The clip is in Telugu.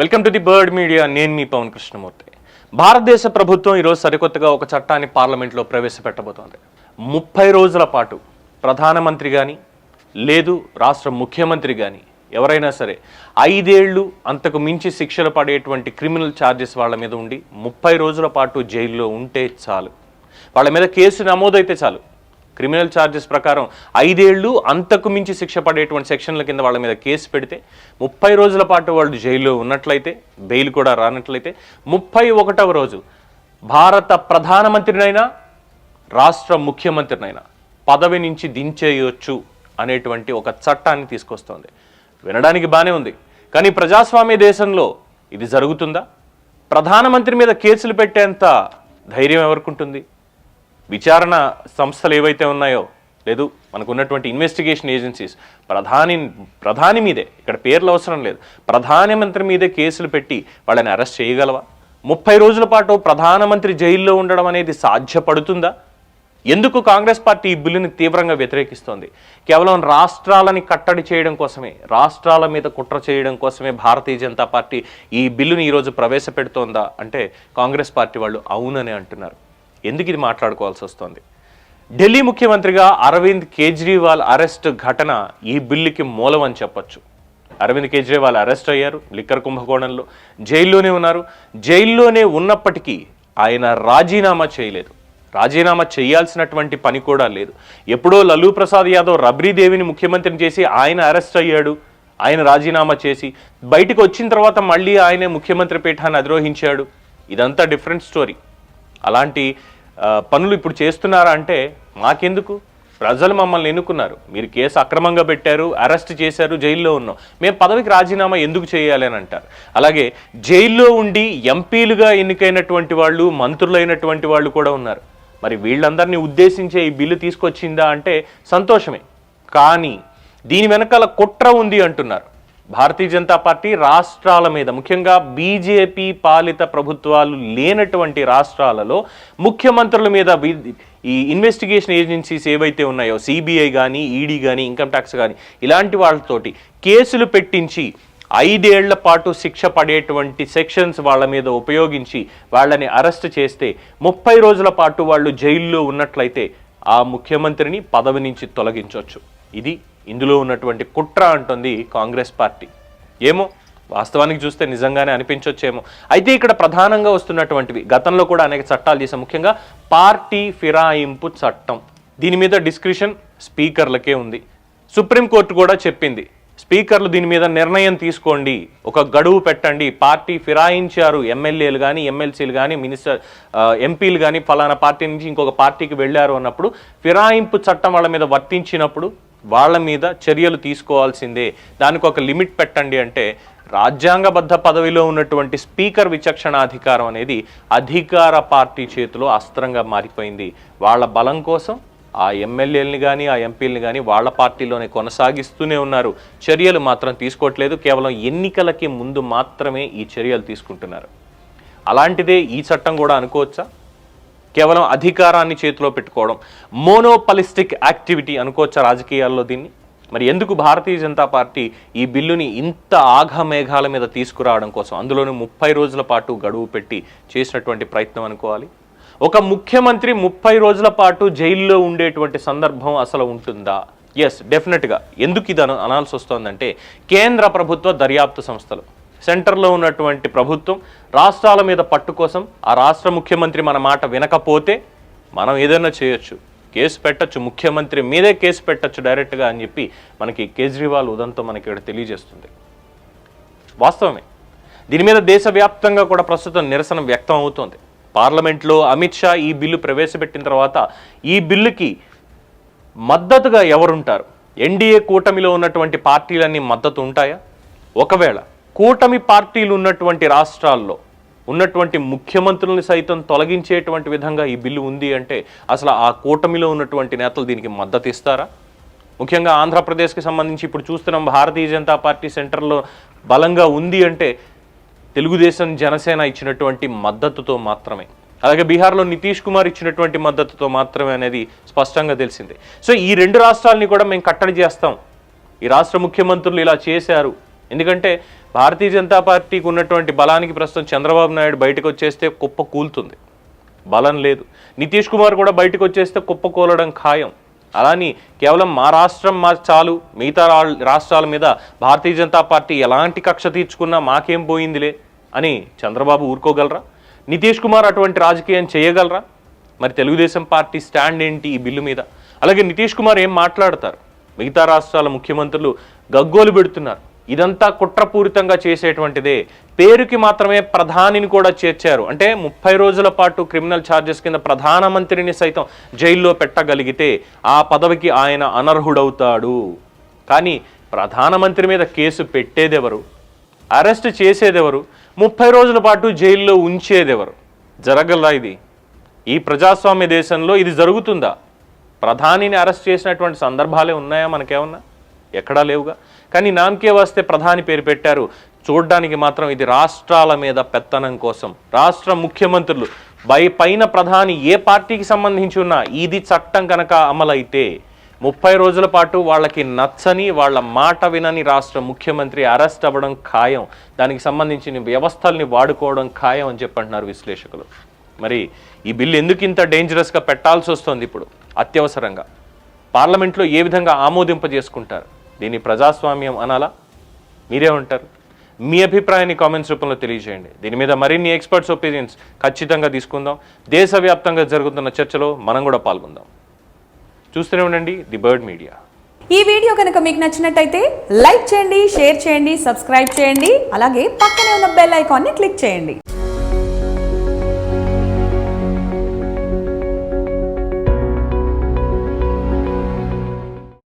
Welcome to the bird media నేను మీ పవన్ కృష్ణమూర్తి. భారతదేశ ప్రభుత్వం ఈరోజు సరికొత్తగా ఒక చట్టాన్ని పార్లమెంట్లో ప్రవేశపెట్టబోతోంది. ముప్పై రోజుల పాటు ప్రధానమంత్రి కానీ లేదు రాష్ట్ర ముఖ్యమంత్రి కానీ ఎవరైనా సరే ఐదేళ్ళు అంతకు మించి శిక్షలు పడేటువంటి క్రిమినల్ ఛార్జెస్ వాళ్ళ మీద ఉండి ముప్పై రోజుల పాటు జైల్లో ఉంటే చాలు. వాళ్ళ మీద కేసు నమోదైతే చాలు. క్రిమినల్ ఛార్జెస్ ప్రకారం ఐదేళ్ళు అంతకు మించి శిక్ష పడేటువంటి సెక్షన్ల కింద వాళ్ళ మీద కేసు పెడితే ముప్పై రోజుల పాటు వాళ్ళు జైల్లో ఉన్నట్లయితే బెయిల్ కూడా రానట్లయితే ముప్పై ఒకటవ రోజు భారత ప్రధానమంత్రినైనా రాష్ట్ర ముఖ్యమంత్రినైనా పదవి నుంచి దించేయొచ్చు అనేటువంటి ఒక చట్టాన్ని తీసుకొస్తోంది. వినడానికి బాగానే ఉంది. కానీ ప్రజాస్వామ్య దేశంలో ఇది జరుగుతుందా? ప్రధానమంత్రి మీద కేసులు పెట్టేంత ధైర్యం ఎవరికి ఉంటుంది విచారణ సంస్థలు ఏవైతే ఉన్నాయో లేదు మనకు ఉన్నటువంటి ఇన్వెస్టిగేషన్ ఏజెన్సీస్ ప్రధాని ప్రధాని మీదే ఇక్కడ పేర్లు అవసరం లేదు ప్రధానమంత్రి మీదే కేసులు పెట్టి వాళ్ళని అరెస్ట్ చేయగలవా? ముప్పై రోజుల పాటు ప్రధానమంత్రి జైల్లో ఉండడం అనేది సాధ్యపడుతుందా? ఎందుకు కాంగ్రెస్ పార్టీ ఈ బిల్లుని తీవ్రంగా వ్యతిరేకిస్తోంది? కేవలం రాష్ట్రాలని కట్టడి చేయడం కోసమే రాష్ట్రాల మీద కుట్ర చేయడం కోసమే భారతీయ జనతా పార్టీ ఈ బిల్లుని ఈరోజు ప్రవేశపెడుతోందా? అంటే కాంగ్రెస్ పార్టీ వాళ్ళు అవునని అంటున్నారు. ఎందుకు ఇది మాట్లాడుకోవాల్సి వస్తోంది? ఢిల్లీ ముఖ్యమంత్రిగా అరవింద్ కేజ్రీవాల్ అరెస్ట్ ఘటన ఈ బిల్లుకి మూలం అని చెప్పొచ్చు. అరవింద్ కేజ్రీవాల్ అరెస్ట్ అయ్యారు లిక్కర్ కుంభకోణంలో. జైల్లోనే ఉన్నారు. జైల్లోనే ఉన్నప్పటికీ ఆయన రాజీనామా చేయలేదు. రాజీనామా చేయాల్సినటువంటి పని కూడా లేదు. ఎప్పుడో లలూ ప్రసాద్ యాదవ్ రబ్రీదేవిని ముఖ్యమంత్రిని చేసి ఆయన అరెస్ట్ అయ్యాడు ఆయన రాజీనామా చేసి. బయటకు వచ్చిన తర్వాత మళ్ళీ ఆయనే ముఖ్యమంత్రి పీఠాన్ని అధిరోహించాడు. ఇదంతా డిఫరెంట్ స్టోరీ. అలాంటి పనులు ఇప్పుడు చేస్తున్నారా అంటే మాకెందుకు? ప్రజలు మమ్మల్ని ఎన్నుకున్నారు. మీరు కేసు అక్రమంగా పెట్టారు అరెస్ట్ చేశారు జైల్లో ఉన్నాం. మేము పదవికి రాజీనామా ఎందుకు చేయాలి అని అంటారు. అలాగే జైల్లో ఉండి ఎంపీలుగా ఎన్నికైనటువంటి వాళ్ళు మంత్రులైనటువంటి వాళ్ళు కూడా ఉన్నారు. మరి వీళ్ళందరినీ ఉద్దేశించే ఈ బిల్లు తీసుకొచ్చిందా అంటే సంతోషమే. కానీ దీని వెనకాల కుట్ర ఉంది అంటున్నారు. భారతీయ జనతా పార్టీ రాష్ట్రాల మీద ముఖ్యంగా బీజేపీ పాలిత ప్రభుత్వాలు లేనటువంటి రాష్ట్రాలలో ముఖ్యమంత్రుల మీద ఈ ఇన్వెస్టిగేషన్ ఏజెన్సీస్ ఏవైతే ఉన్నాయో సిబిఐ కానీ ఈడీ కానీ ఇన్కమ్ ట్యాక్స్ కానీ ఇలాంటి వాళ్ళతోటి కేసులు పెట్టించి ఐదేళ్ళ పాటు శిక్ష పడేటువంటి సెక్షన్స్ వాళ్ళ మీద ఉపయోగించి వాళ్ళని అరెస్ట్ చేస్తే ముప్పై రోజుల పాటు వాళ్ళు జైల్లో ఉన్నట్లయితే ఆ ముఖ్యమంత్రిని పదవి నుంచి తొలగించవచ్చు ఇది ఇందులో ఉన్నటువంటి కుట్ర అంటుంది కాంగ్రెస్ పార్టీ. ఏమో? వాస్తవానికి చూస్తే నిజంగానే అనిపించొచ్చేమో. అయితే ఇక్కడ ప్రధానంగా వస్తున్నటువంటివి గతంలో కూడా అనేక చట్టాలు చేశాం ముఖ్యంగా పార్టీ ఫిరాయింపు చట్టం. దీని మీద డిస్క్రిషన్ స్పీకర్లకే ఉంది. సుప్రీంకోర్టు కూడా చెప్పింది స్పీకర్లు దీని మీద నిర్ణయం తీసుకోండి ఒక గడువు పెట్టండి. పార్టీ ఫిరాయించారు ఎమ్మెల్యేలు కానీ ఎమ్మెల్సీలు కానీ మినిస్టర్ ఎంపీలు కానీ ఫలానా పార్టీ నుంచి ఇంకొక పార్టీకి వెళ్ళారు అన్నప్పుడు ఫిరాయింపు చట్టం వాళ్ళ మీద వర్తించినప్పుడు వాళ్ళ మీద చర్యలు తీసుకోవాల్సిందే. దానికి ఒక లిమిట్ పెట్టండి అంటే రాజ్యాంగబద్ధ పదవిలో ఉన్నటువంటి స్పీకర్ విచక్షణాధికారం అనేది అధికార పార్టీ చేతిలో అస్త్రంగా మారిపోయింది. వాళ్ళ బలం కోసం ఆ ఎమ్మెల్యేలని కానీ ఆ ఎంపీలని కానీ వాళ్ళ పార్టీలోనే కొనసాగిస్తూనే ఉన్నారు. చర్యలు మాత్రం తీసుకోవట్లేదు. కేవలం ఎన్నికలకి ముందు మాత్రమే ఈ చర్యలు తీసుకుంటున్నారు. అలాంటిదే ఈ చట్టం కూడా అనుకోవచ్చా? కేవలం అధికారాన్ని చేతిలో పెట్టుకోవడం. మోనోపలిస్టిక్ యాక్టివిటీ అనుకోవచ్చా రాజకీయాల్లో దీన్ని? మరి ఎందుకు భారతీయ జనతా పార్టీ ఈ బిల్లుని ఇంత ఆఘమేఘాల మీద తీసుకురావడం కోసం? అందులోనూ ముప్పై రోజుల పాటు గడువు పెట్టి చేసినటువంటి ప్రయత్నం అనుకోవాలి. ఒక ముఖ్యమంత్రి ముప్పై రోజుల పాటు జైల్లో ఉండేటువంటి సందర్భం అసలు ఉంటుందా? ఎస్ డెఫినెట్గా ఎందుకు ఇది అన అనాల్సి వస్తోందంటే కేంద్ర ప్రభుత్వ దర్యాప్తు సంస్థలు. సెంటర్లో ఉన్నటువంటి ప్రభుత్వం రాష్ట్రాల మీద పట్టు కోసం ఆ రాష్ట్ర ముఖ్యమంత్రి మన మాట వినకపోతే మనం ఏదైనా చేయొచ్చు. కేసు పెట్టచ్చు ముఖ్యమంత్రి మీదే కేసు పెట్టచ్చు డైరెక్ట్గా అని చెప్పి మనకి కేజ్రీవాల్ ఉదంతో మనకి ఇక్కడ తెలియజేస్తుంది. వాస్తవమే. దీని మీద దేశవ్యాప్తంగా కూడా ప్రస్తుతం నిరసన వ్యక్తం అవుతోంది. పార్లమెంట్లో అమిత్ షా ఈ బిల్లు ప్రవేశపెట్టిన తర్వాత ఈ బిల్లుకి మద్దతుగా ఎవరుంటారు? ఎన్డీఏ కూటమిలో ఉన్నటువంటి పార్టీలన్నీ మద్దతు ఉంటాయా? ఒకవేళ కూటమి పార్టీలు ఉన్నటువంటి రాష్ట్రాల్లో ఉన్నటువంటి ముఖ్యమంత్రుల్ని సైతం తొలగించేటువంటి విధంగా ఈ బిల్లు ఉంది అంటే అసలు ఆ కూటమిలో ఉన్నటువంటి నేతలు దీనికి మద్దతు ఇస్తారా ముఖ్యంగా ఆంధ్రప్రదేశ్కి సంబంధించి ఇప్పుడు చూస్తున్నాం భారతీయ జనతా పార్టీ సెంటర్లో బలంగా ఉంది అంటే తెలుగుదేశం జనసేన ఇచ్చినటువంటి మద్దతుతో మాత్రమే. అలాగే బీహార్లో నితీష్ కుమార్ ఇచ్చినటువంటి మద్దతుతో మాత్రమే అనేది స్పష్టంగా తెలిసింది. సో ఈ రెండు రాష్ట్రాలని కూడా మేము కట్టడి చేస్తాం. ఈ రాష్ట్ర ముఖ్యమంత్రులు ఇలా చేశారు. ఎందుకంటే భారతీయ జనతా పార్టీకి ఉన్నటువంటి బలానికి ప్రస్తుతం చంద్రబాబు నాయుడు బయటకు వచ్చేస్తే కుప్ప కూలుతుంది. బలం లేదు. నితీష్ కుమార్ కూడా బయటకు వచ్చేస్తే కుప్ప కూలడం ఖాయం. అలాని కేవలం మా రాష్ట్రం మా చాలు మిగతా రాష్ట్రాల మీద భారతీయ జనతా పార్టీ ఎలాంటి కక్ష తీర్చుకున్నా మాకేం పోయిందిలే అని చంద్రబాబు ఊరుకోగలరా? నితీష్ కుమార్ అటువంటి రాజకీయం చేయగలరా? మరి తెలుగుదేశం పార్టీ స్టాండ్ ఏంటి ఈ బిల్లు మీద? అలాగే నితీష్ కుమార్ ఏం మాట్లాడతారు? మిగతా రాష్ట్రాల ముఖ్యమంత్రులు గగ్గోలు పెడుతున్నారు. ఇదంతా కుట్రపూరితంగా చేసేటువంటిదే. పేరుకి మాత్రమే ప్రధానిని కూడా చేర్చారు. అంటే ముప్పై రోజుల పాటు క్రిమినల్ ఛార్జెస్ కింద ప్రధానమంత్రిని సైతం జైల్లో పెట్టగలిగితే ఆ పదవికి ఆయన అనర్హుడవుతాడు. కానీ ప్రధానమంత్రి మీద కేసు పెట్టేదెవరు? అరెస్ట్ చేసేదెవరు? ముప్పై రోజుల పాటు జైల్లో ఉంచేదెవరు? జరగలా ఇది? ఈ ప్రజాస్వామ్య దేశంలో ఇది జరుగుతుందా? ప్రధానిని అరెస్ట్ చేసినటువంటి సందర్భాలే ఉన్నాయా మనకేమన్నా? ఎక్కడా లేవుగా. కానీ నామకే వస్తే ప్రధాని పేరు పెట్టారు. చూడ్డానికి మాత్రం ఇది రాష్ట్రాల మీద పెత్తనం కోసం. రాష్ట్ర ముఖ్యమంత్రులు బై పైన ప్రధాని ఏ పార్టీకి సంబంధించి ఉన్నా ఇది చట్టం కనుక అమలైతే ముప్పై రోజుల పాటు వాళ్ళకి నచ్చని వాళ్ళ మాట వినని రాష్ట్ర ముఖ్యమంత్రి అరెస్ట్ అవ్వడం ఖాయం. దానికి సంబంధించిన వ్యవస్థల్ని వాడుకోవడం ఖాయం అని చెప్పంటున్నారు విశ్లేషకులు. మరి ఈ బిల్లు ఎందుకు ఇంత డేంజరస్గా పెట్టాల్సి వస్తుంది ఇప్పుడు? అత్యవసరంగా. పార్లమెంట్లో ఏ విధంగా ఆమోదింపజేసుకుంటారు? దీన్ని ప్రజాస్వామ్యం అనాలా? మీరే ఉంటారు. మీ అభిప్రాయాన్ని కామెంట్స్ రూపంలో తెలియజేయండి. దీని మీద మరిన్ని ఎక్స్పర్ట్స్ ఒపీనియన్స్ ఖచ్చితంగా తీసుకుందాం. దేశవ్యాప్తంగా జరుగుతున్న చర్చలో మనం కూడా పాల్గొందాం. చూస్తూనే ఉండండి ది బర్డ్ మీడియా. ఈ వీడియో కనుక మీకు నచ్చినట్టయితే లైక్ చేయండి షేర్ చేయండి సబ్స్క్రైబ్ చేయండి. అలాగే పక్కనే ఉన్న బెల్ ఐకాన్ని క్లిక్ చేయండి.